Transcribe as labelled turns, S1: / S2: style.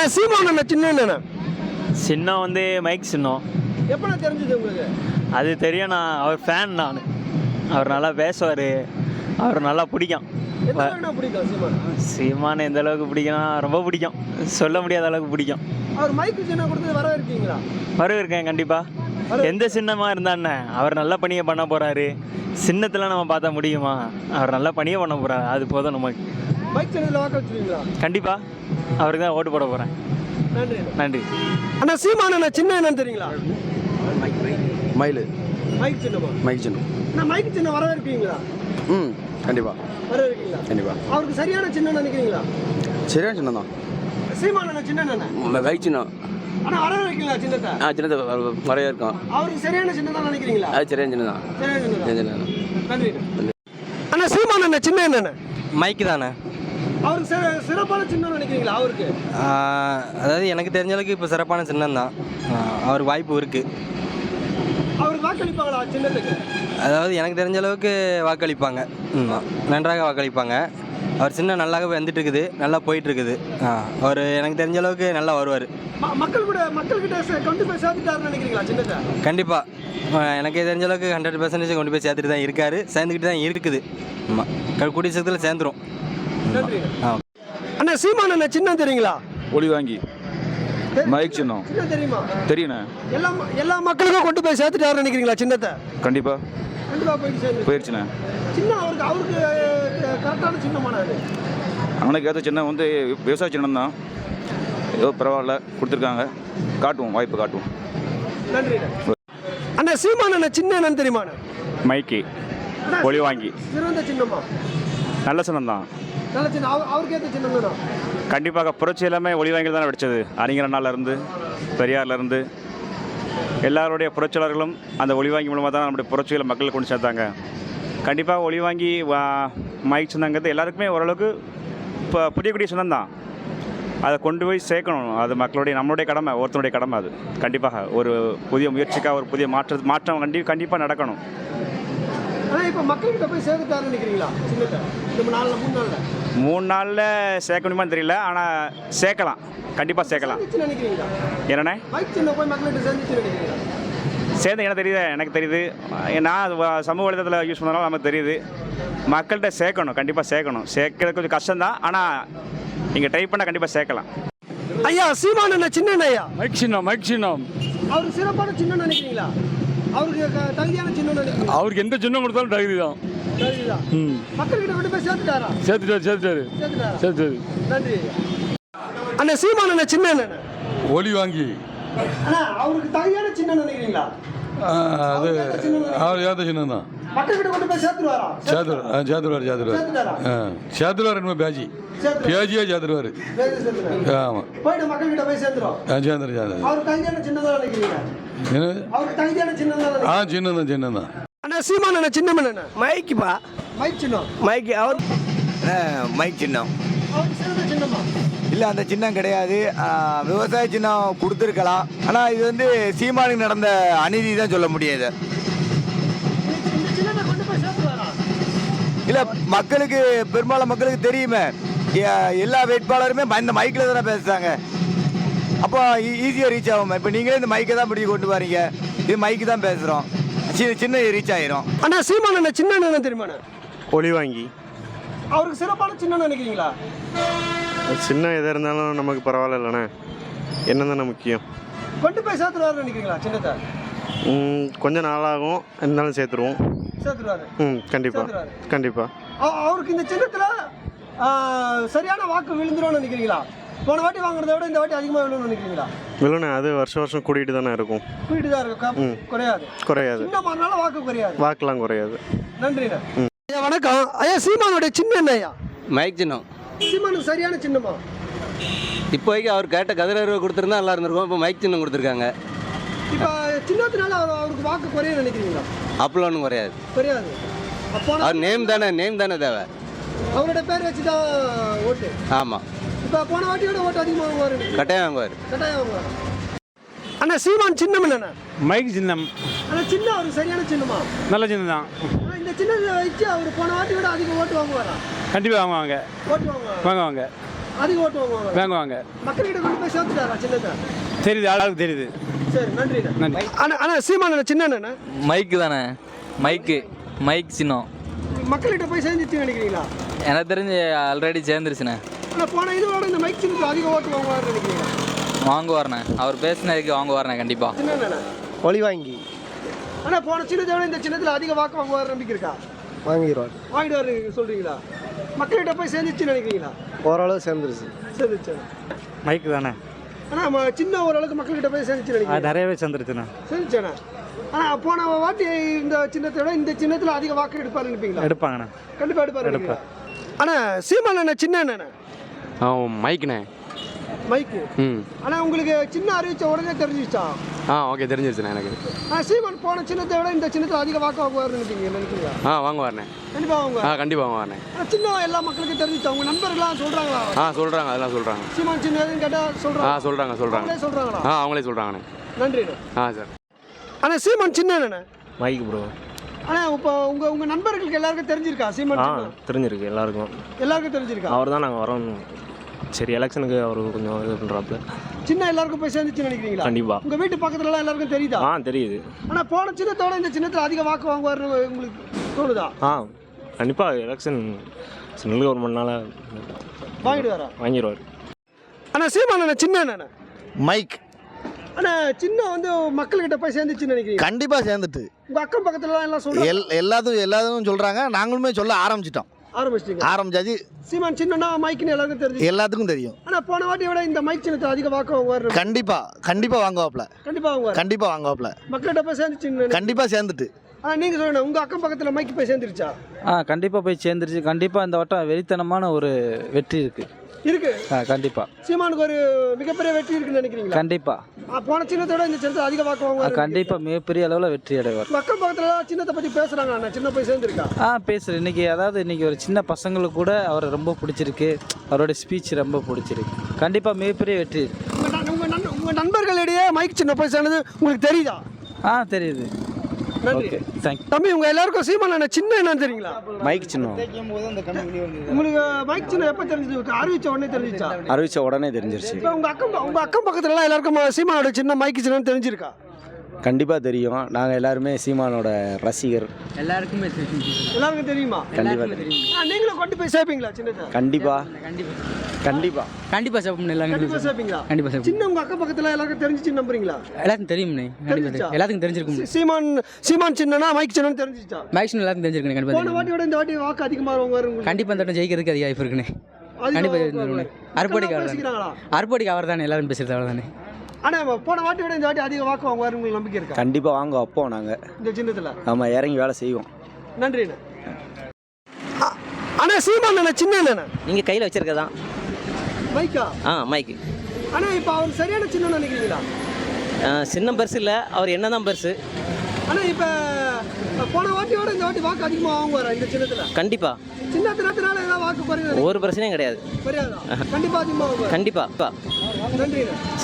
S1: அண்ணா சீமான் அண்ணா சின்ன அண்ணா
S2: சின்னம் வந்து மைக் சின்னம்.
S1: எப்பண்ணா தெரிஞ்சது உங்களுக்கு?
S2: அது தெரியும் நான் அவர் ஃபேன் நான். அவர் நல்லா பேசுவார். அவர் நல்லா பிடிக்கும்.
S1: சீமான்?
S2: எந்த அளவுக்கு பிடிக்கும்னா ரொம்ப பிடிக்கும். சொல்ல முடியாத அளவுக்கு பிடிக்கும்.
S1: அவர் மைக்கு சின்ன கொடுத்து வர இருக்கீங்களா
S2: வரவேற்கேன் கண்டிப்பாக எந்த சின்னமாக இருந்தாண்ணே அவர் நல்ல பணியை பண்ண போகிறாரு சின்னத்தில் நம்ம பார்த்தா முடியுமா? அவர் நல்ல பணியை பண்ண போகிறார் அது போதும் நமக்கு.
S1: மைக் சின்னத்தில்
S2: கண்டிப்பாக அவருக்கு தான் ஓட்டு போட போகிறேன்
S1: நன்றி.
S2: நன்றி
S1: அண்ணா சீமான் அண்ணா சின்ன என்னன்னு தெரியுங்களா?
S3: மயில்.
S1: மைக் சின்னமா
S3: மைக் சின்னம்.
S1: அண்ணா மைக் சின்ன வர இருக்கீங்களா
S3: ம் கண்டிப்பாக
S1: வர இருக்கீங்களா
S3: கண்டிப்பாக
S1: அவருக்கு சரியான சின்ன நினைக்கிறீங்களா?
S3: சரியான சின்னம் தான்.
S1: சீமான் அண்ணா சின்ன அண்ணா
S3: மைக் சின்னம்.
S1: அண்ணா வர இருக்கீங்களா சின்னத்தை?
S3: ஆ சின்னத்தை வரைய இருக்கும்.
S1: அவருக்கு சரியான சின்ன தான் நினைக்கிறீங்களா?
S3: அது சரியான சின்னம் தான்.
S1: சரியான சின்ன
S3: சரியான சின்னம்
S1: நன்றி. அண்ணா சீமான் அண்ணா சின்ன என்னண்ணே
S4: மைக்கு தானே?
S1: அவருக்கு சிற- சிறப்பான சின்னம் நினைக்கிறீங்களா அவருக்கு?
S4: அதாவது எனக்கு தெரிஞ்ச அளவுக்கு இப்போ சிறப்பான சின்னம் தான் அவருக்கு வாய்ப்பு இருக்குது
S1: அவருக்கு வாக்களிப்பாங்களா சின்னத்துக்கு?
S4: அதாவது எனக்கு தெரிஞ்ச அளவுக்கு வாக்களிப்பாங்க. நன்றாக வாக்களிப்பாங்க. அவர் சின்னம் நல்லாவே வந்துட்டு இருக்குது நல்லா போயிட்டு இருக்குது அவர் எனக்கு தெரிஞ்ச அளவுக்கு நல்லா வருவார்.
S1: மக்கள் கூட மக்கள் கிட்ட சே- கொண்டு போய் சேர்த்துட்டாருன்னு நினைக்கிறீங்களா சின்னத்தை?
S4: கண்டிப்பாக எனக்கு தெரிஞ்ச அளவுக்கு ஹண்ட்ரட் பர்சன்டேஜ் கொண்டு போய் சேர்த்துட்டு தான் இருக்காரு. சேர்ந்துக்கிட்டு தான் இருக்குது. ஆமாம் கூடிய சீக்கிரத்தில் சேர்ந்துரும்.
S1: அண்ணா சீமான் அண்ணா சின்னம் தெரியுங்களா?
S5: ஒளி வாங்கி. மைக் சின்னம்.
S1: தெரியுமா?
S5: தெரியுண்ணே.
S1: எல்லா எல்லா மக்களுக்கும் கொண்டு போய் சேர்த்துட்டாருன்னு நினைக்கிறீங்களா சின்னத்தை?
S5: கண்டிப்பாக
S1: கண்டிப்பா
S5: போயிடுச்சுண்ணே
S1: அவருக்கு அவருக்கு கரெக்டான
S5: அண்ணனுக்கு ஏற்ற சின்னம் வந்து விவசாய சின்னம் தான். ஏதோ பரவாயில்ல கொடுத்துருக்காங்க. காட்டுவோம் வாய்ப்பு காட்டுவோம்.
S1: நன்றி அண்ணா. சீமான் அண்ணா சின்ன என்னன்னு தெரியுமா?
S6: மைக்கி. ஒளி வாங்கி.
S1: சிறந்த சின்னமா?
S6: நல்ல சின்னம் தான்.
S1: நல்ல அவருக்கு ஏற்ற
S6: கண்டிப்பாக புரட்சி எல்லாமே ஒளி வாங்கி தான் வெடிச்சது அறிஞர் அண்ணாலேருந்து பெரியார்லேருந்து. எல்லாருடைய புரட்சியாளர்களும் அந்த ஒளி வாங்கி மூலமாக தான் நம்முடைய புரட்சிகளை மக்களை கொண்டு சேர்த்தாங்க. கண்டிப்பாக ஒளி வாங்கி வா- எல்லாருக்குமே ஓரளவுக்கு இப்போ புரியக்கூடிய சொந்தம் தான் அதை கொண்டு போய் சேர்க்கணும். அது மக்களுடைய நம்மளுடைய கடமை ஒருத்தனுடைய கடமை அது. கண்டிப்பாக ஒரு புதிய முயற்சிக்காக ஒரு புதிய மாற்ற மாற்றம் கண்டி கண்டிப்பாக நடக்கணும்.
S1: ஆனா இப்ப மக்கள் கிட்ட போய் சேர்த்துட்டாருன்னு நினைக்கிறீங்களா? சின்னத்தை. இந்த நாள்ல மூணு நாள்ல.
S6: மூணு நாளில் சேர்க்க முடியுமான்னு தெரியல ஆனால் சேர்க்கலாம். கண்டிப்பாக சேர்க்கலாம்.
S1: நினைக்கிறீங்களா?
S6: என்னண்ணே?
S1: மைக் சின்ன போய் மக்கள்கிட்ட சேர்ந்துச்சு நினைக்கிறீங்களா?
S6: சேர்ந்து எனக்கு தெரியுது? எனக்கு தெரியுது. நான் சமூக வலைதளத்தில் யூஸ் பண்ணாலும் நமக்கு தெரியுது. மக்கள்கிட்ட சேர்க்கணும் கண்டிப்பாக சேர்க்கணும். சேர்க்கறது கொஞ்சம் கஷ்டம்தான் ஆனால் நீங்கள் டைப் பண்ணால் கண்டிப்பாக சேர்க்கலாம்.
S1: ஐயா சீமான் அண்ணா சின்ன ஐயா.
S7: மைக் சின்னம் மைக் சின்னம்.
S1: அவருக்கு சிறப்பான சின்னம் நினைக்கிறீங்களா? அவருக்கு தகுதியான சின்னம்
S7: அவருக்கு எந்த சின்னம் கொடுத்தாலும் தகுதி தான்
S1: மக்கள்கிட்ட கொண்டு போய் சேர்த்துட்டாரா?
S7: சேர்த்துட்டாரு சேர்த்துட்டாரு.
S1: சேர்த்துட்டாரா? நன்றி. அண்ணா சீமான் அண்ணா சின்ன அண்ணா.
S7: ஒலி வாங்கி.
S1: அண்ணா அவருக்கு தகுதியான சின்னம் நினைக்கிறீங்களா
S7: அது அவர் ஏற்ற சின்னம் தான்
S1: மக்கள்கிட்ட கொண்டு போய் சேர்த்துருவாரா?
S7: சேர்த்துரு சேர்த்துருவார் சேர்த்துருவார். என்ன பேஜி. பேஜியாக சேர்த்துருவார். ஆமாம்
S1: போயிட்டு மக்கள்கிட்ட போய் சேர்ந்துரும்
S7: சேர்ந்துரு சேர்ந்துரு
S1: தகுதியான சின்னம் நினைக்கிறீங்க?
S7: ஆ
S1: சீமான்
S8: மைக்குப்பா.
S1: மைக் சின்னம்.
S8: மைக்கு அவர் மைக் சின்னம். இல்லை அந்த சின்னம் கிடையாது. விவசாய சின்னம் கொடுத்துருக்கலாம். ஆனால் இது வந்து சீமானுக்கு நடந்த அநீதி தான் சொல்ல முடியாது. இல்லை மக்களுக்கு பெரும்பாலும் மக்களுக்கு தெரியுமே. எல்லா வேட்பாளருமே ம- இந்த மைக்கில் தானே பேசுகிறாங்க அப்போ ஈஸியாக ரீச் ஆகும்? இப்போ நீங்களே இந்த மைக்கை தான் பிடிக்க கொண்டு வரீங்க. இது மைக்கு தான் பேசுகிறோம் சின்ன சின்ன ரீச் ஆயிரும்.
S1: அண்ணா சீமான் அண்ணா சின்ன அண்ணா தெரியுமா அண்ணா?
S9: ஒளி வாங்கி.
S1: அவருக்கு சிறப்பான சின்னம் நினைக்கிறீங்களா?
S9: சின்ன எதாக இருந்தாலும் நமக்கு பரவாயில்ல இல்லைண்ணே. என்ன தானே முக்கியம்.
S1: கொண்டு போய் சேர்த்துருவாருன்னு நினைக்கிறீங்களா சின்னத்தை?
S9: ம், கொஞ்சம் நாளாகும். இருந்தாலும் சேர்த்துருவோம்.
S1: சேர்த்துருவாரு
S9: ம் கண்டிப்பாக. கண்டிப்பாக
S1: அவ- அவருக்கு இந்த சின்னத்துல சரியான வாக்கு விழுந்துரும்னு நினைக்கிறீங்களா? போன வாட்டி வாங்குறத விட இந்த வாட்டி அதிகமாக விழுன்னு நினைக்கிறீங்களா?
S9: இல்லைண்ணே அது வருஷம் வருஷம் கூட்டிகிட்டு தானே இருக்கும்.
S1: போயிட்டு தான் இருக்கு
S9: ம்.
S1: குறையாது.
S9: குறையாது.
S1: சின்ன மாறினால வாக்கு குறையாது.
S9: வாக்கெலாம் குறையாது.
S1: நன்றிண்ணா. ஐயா வணக்கம். ஐயா சீமானுடைய சின்ன என்ன ஐயா?
S4: மைக் சின்னம்.
S1: சீமானுக்கு சரியான சின்னமா?
S4: இப்போதைக்கு அவர் கேட்ட கதிரவை கொடுத்துருந்தா நல்லா இருந்திருக்கும். இப்போ மைக் சின்னம் கொடுத்துருக்காங்க.
S1: இப்போ சின்னத்தினால அவர் அவருக்கு வாக்கு குறைய நினைக்கிறீங்களா?
S4: அப்பெல்லாம் ஒன்றும் குறையாது.
S1: குறையாது. அப்போ
S4: அவர் நேம் தானே நேம் தானே தேவை.
S1: அவரோட பேர் வச்சு தான் ஓட்டு.
S4: ஆமாம்
S1: இப்போ போன வாட்டியோட ஓட்டு அதிகமாக வாங்குவார்.
S4: கட்டாயம் வாங்குவார்.
S1: கட்டாயம் வாங்குவார். அண்ணா சீமான் சின்னம் என்னண்ணா
S7: மைக் சின்னம்.
S1: அண்ணா சின்ன அவருக்கு சரியான சின்னமா?
S7: நல்ல சின்னம் தான்
S1: இந்த சின்னத்தை வச்சு அவர் போன வாட்டி விட அதிக ஓட்டு வாங்குவாரா?
S7: கண்டிப்பாக வாங்குவாங்க.
S1: ஓட்டு வாங்குவார்?
S7: வாங்குவாங்க.
S1: அதிக ஓட்டு வாங்குவாங்க
S10: வாங்குவாங்க.
S1: மக்கள்கிட்ட கொண்டு போய் சேர்த்துட்டாரா சின்னத்தை?
S10: தெரியுது ஆளாவுக்கு தெரியுது.
S1: சரி நன்றிண்ணே
S10: நன்றி.
S1: அண்ணா அண்ணா சீமான சின்ன அண்ணா
S11: மைக்கு தானே. மைக்கு. மைக் சின்னம்
S1: மக்கள்கிட்ட போய் சேர்ந்துச்சு நினைக்கிறீங்களா?
S11: எனக்கு தெரிஞ்சு ஆல்ரெடி சேர்ந்துருச்சுண்ணே.
S1: போன இதோட இந்த மைக் சின்னத்தில் அதிக ஓட்டு வாங்குவாருன்னு நினைக்கிறீங்களா
S11: வாங்குவார்ண்ணே. அவர் பேசினதுக்கு வாங்குவார்ண்ணே கண்டிப்பாக
S8: ஒளி வாங்கி.
S1: ஆனா போன சின்னத்தை விட இந்த சின்னத்தில் அதிக வாக்கு வாங்குவார் நம்பிக்கை இருக்கா?
S8: வாங்கிடுவார்.
S1: வாங்கிட்டு வர சொல்றீங்களா? மக்கள்கிட்ட போய் சேர்ந்துச்சு நினைக்கிறீங்களா?
S8: ஓரளவு சேர்ந்துருச்சு.
S1: சேர்ந்துச்சு
S12: மைக்கு தானே.
S1: ஆனா நம்ம சின்ன ஓரளவுக்கு மக்கள்கிட்ட போய் சேர்ந்துச்சு நினைக்கிறீங்க
S12: நிறையவே சேர்ந்துருச்சுண்ணா
S1: சேர்ந்துச்சாண்ணா ஆனா போன வாட்டி இந்த சின்னத்தை விட இந்த சின்னத்தில் அதிக வாக்கு எடுப்பாரு நினைப்பீங்களா?
S12: எடுப்பாங்கண்ணா.
S1: கண்டிப்பா எடுப்பாரு ஆனா சீமான் அண்ணா சின்ன அண்ணா
S13: மைக்குண்ணே
S1: மைக்கு
S13: ம்
S1: ஆனா உங்களுக்கு சின்ன அறிவிச்ச உடனே தெரிஞ்சிச்சா
S13: ஆ ஓகே தெரிஞ்சிருச்சுண்ணே எனக்கு.
S1: ஆனா சீமான் போன சின்னத்தை விட இந்த சின்னத்தில் அதிக வாக்கு வாங்குவார் நினைக்கிறீங்க நினைக்கிறீங்களா?
S13: ஆ வாங்குவார்ண்ணே
S1: கண்டிப்பா வாங்குவார்
S13: ஆ கண்டிப்பாக வாங்குவார்ண்ணே
S1: ஆனா சின்ன எல்லா மக்களுக்கும் தெரிஞ்சிச்சா உங்க நண்பர்கள்லாம் சொல்றாங்களா?
S13: ஆ சொல்கிறாங்க அதெல்லாம் சொல்கிறாங்க
S1: சீமான் சின்ன எதுன்னு கேட்டா
S13: ஆ
S1: சொல்றாங்க
S13: சொல்கிறாங்க சொல்கிறாங்க
S1: அவங்களே சொல்றாங்களா?
S13: ஆ அவங்களே சொல்கிறாங்கண்ணே
S1: நன்றிண்ணே
S13: ஆ சார்
S1: ஆனா சீமான் சின்ன அண்ணா
S12: மைக் ப்ரோ
S1: ஆனா இப்போ உங்க உங்க நண்பர்களுக்கு எல்லாருக்கும் தெரிஞ்சிருக்கா? சீமான் சின்ன
S12: தெரிஞ்சிருக்கு எல்லாருக்கும்.
S1: எல்லாருக்கும் தெரிஞ்சிருக்கா?
S12: அவர் தான் நாங்கள் வரோம் சரி எலெக்ஷனுக்கு அவர் கொஞ்சம் இது பண்ணுறாப்புல
S1: சின்ன எல்லாருக்கும் போய் சேர்ந்துச்சு நினைக்கிறீங்களா?
S12: கண்டிப்பாக
S1: உங்க வீட்டு பக்கத்துல எல்லாம் எல்லாருக்கும் தெரியுதா?
S12: ஆ தெரியுது.
S1: ஆனா போன சின்னத்தோட இந்த சின்னத்துல அதிக வாக்கு வாங்குவாருன்னு உங்களுக்கு தோணுதா?
S12: ஆ கண்டிப்பாக எலெக்ஷன் சென்ட்ரல் கவர்மெண்ட்னால
S1: வாங்கிட்டு வரா
S12: வாங்கிடுவார்.
S1: ஆனா சீமான் அண்ணா சின்ன அண்ணா
S8: மைக்.
S1: ஆனா சின்ன வந்து மக்கள்கிட்ட போய் சேர்ந்துச்சுன்னு நினைக்கிறீங்க
S8: கண்டிப்பா சேர்ந்துட்டு.
S1: உங்க அக்கம் பக்கத்துல எல்லாம் சொல்றாங்க?
S8: எல் எல்லாத்துக்கும் எல்லாத்துக்கும் சொல்றாங்க. நாங்களுமே சொல்ல ஆரம்பிச்சிட்டோம்.
S1: ஆரம்பிச்சிட்டீங்க.
S8: ஆரம்பிச்சாச்சு.
S1: சீமான் சின்னனா மைக்குன்னு எல்லாருக்கும் தெரிஞ்சு
S8: எல்லாத்துக்கும் தெரியும்.
S1: ஆனா போன வாட்டி விட இந்த மைக் சின்னத்தை அதிக வாக்கு வாங்குவாரு
S8: கண்டிப்பா கண்டிப்பா வாங்குவாப்ல
S1: கண்டிப்பா வாங்குவார்.
S8: கண்டிப்பா வாங்குவாப்ல
S1: மக்கள்கிட்ட போய் சேர்ந்துச்சுன்னு
S8: கண்டிப்பா சேர்ந்துட்டு.
S1: ஆனா நீங்க சொல்லுங்க உங்க அக்கம் பக்கத்துல மைக் போய் சேர்ந்துருச்சா?
S11: ஆ கண்டிப்பாக போய் சேர்ந்துருச்சு. கண்டிப்பாக இந்த வட்டம் வெறித்தனமான ஒரு வெற்றி இருக்குது
S1: இருக்கு.
S11: ஆ கண்டிப்பாக
S1: சீமானுக்கு ஒரு மிகப்பெரிய வெற்றி இருக்குன்னு நினைக்கிறீங்களா?
S11: கண்டிப்பாக
S1: ஆ, போன சின்னத்தோட இந்த சின்னத்தை அதிக வாக்கு வாங்குவாரு
S11: கண்டிப்பாக மிகப்பெரிய அளவில் வெற்றி அடைவார்.
S1: அக்கம் பக்கத்துல சின்னத்தை பத்தி பேசுறாங்க அண்ணா? சின்ன போய் சேர்ந்துருக்கா?
S11: ஆ பேசுகிறேன் இன்னைக்கு அதாவது இன்னைக்கு ஒரு சின்ன பசங்களுக்கு கூட அவரை ரொம்ப பிடிச்சிருக்கு. அவரோட ஸ்பீச் ரொம்ப பிடிச்சிருக்கு. கண்டிப்பாக மிகப்பெரிய வெற்றி.
S1: உங்க நண்பர்களிடையே மைக் சின்ன போய் சேர்ந்தது உங்களுக்கு தெரியுதா?
S11: ஆ தெரியுது.
S1: நன்றி. தம்பி உங்க எல்லாருக்கும் சீமான் அண்ணா சின்ன என்னன்னு தெரியுங்களா?
S13: மைக் சின்னம்.
S1: உங்களுக்கு மைக் சின்ன எப்ப தெரிஞ்சது? அறிவிச்ச உடனே தெரிஞ்சிச்சா?
S13: அறிவிச்ச உடனே தெரிஞ்சிருச்சு.
S1: இப்போ உங்க அக்கம் உங்க அக்கம் பக்கத்துல எல்லாம் எல்லாருக்கும் சீமானோட சின்ன மைக் சின்ன தெரிஞ்சிருக்கா?
S13: கண்டிப்பாக தெரியும். நாங்கள் எல்லாருமே சீமானோட ரசிகர்.
S11: எல்லாருக்குமே தெரியும்.
S1: எல்லாருக்கும் தெரியுமா?
S13: கண்டிப்பாக தெரியும்.
S1: ஆ, நீங்களும் கொண்டு போய் சேர்ப்பீங்களா சின்னத்தை?
S13: கண்டிப்பாக கண்டிப்பாக
S11: கண்டிப்பாக சாப்பிடணும் எல்லாரும்
S1: கண்டிப்பா சேர்ப்பீங்களா
S11: கண்டிப்பாக
S1: சின்ன உங்க அக்கம் பக்கத்துல எல்லாருக்கும் தெரிஞ்சிச்சு நம்புறீங்களா?
S11: எல்லாத்துக்கும் தெரியும்ண்ணே? எல்லாத்துக்கும் தெரிஞ்சிருக்கும்
S1: சீமான் சீமான் சின்னனா மைக் சின்ன தெரிஞ்சிச்சா?
S11: மேக்ஸிமம் எல்லாத்துக்கும் தெரிஞ்சிருக்கணும் கண்டிப்பாக
S1: போன வாட்டி விட இந்த வாட்டி வாக்கு அதிகமா வாங்குவாரு
S11: கண்டிப்பாக இந்த வட்டம் ஜெயிக்கிறதுக்கு அதிக வாய்ப்பு இருக்குண்ணே. கண்டிப்பாக அறுபடிக்கு அவர் தானே அறுபடிக்கு அவர் தானே எல்லாரும் பேசுறது அவர் தானே
S1: ஆனா போன வாட்டி விட இந்த வாட்டி அதிக வாக்கு வாங்குவாரு உங்களுக்கு நம்பிக்கை இருக்கா?
S13: கண்டிப்பாக வாங்க வைப்போம் நாங்கள்
S1: இந்த சின்னத்துல
S13: ஆமாம் இறங்கி வேலை செய்வோம்.
S1: நன்றி அண்ணா. அண்ணா சீமான் அண்ணா சின்ன அண்ணா
S14: நீங்கள் கையில் வச்சிருக்கதான்
S1: மைக்கா?
S14: ஆ மைக்கு.
S1: ஆனா இப்போ அவர் சரியான சின்ன நினைக்கிறீங்களா?
S14: சின்ன பெருசு இல்லை அவர் என்ன தான் பெருசு.
S1: ஆனா இப்ப போன வாட்டியோட இந்த வாட்டி வாக்கு அதிகமா வாங்குவாரா இந்த சின்னத்துல?
S14: கண்டிப்பாக
S1: சின்ன தினத்தினால ஏதாவது வாக்கு குறையுது
S14: ஒரு பிரச்சனையும் கிடையாது.
S1: குறையாதா? கண்டிப்பா அதிகமா வாங்குவார்?
S14: கண்டிப்பாக
S1: நன்றி அண்ணா.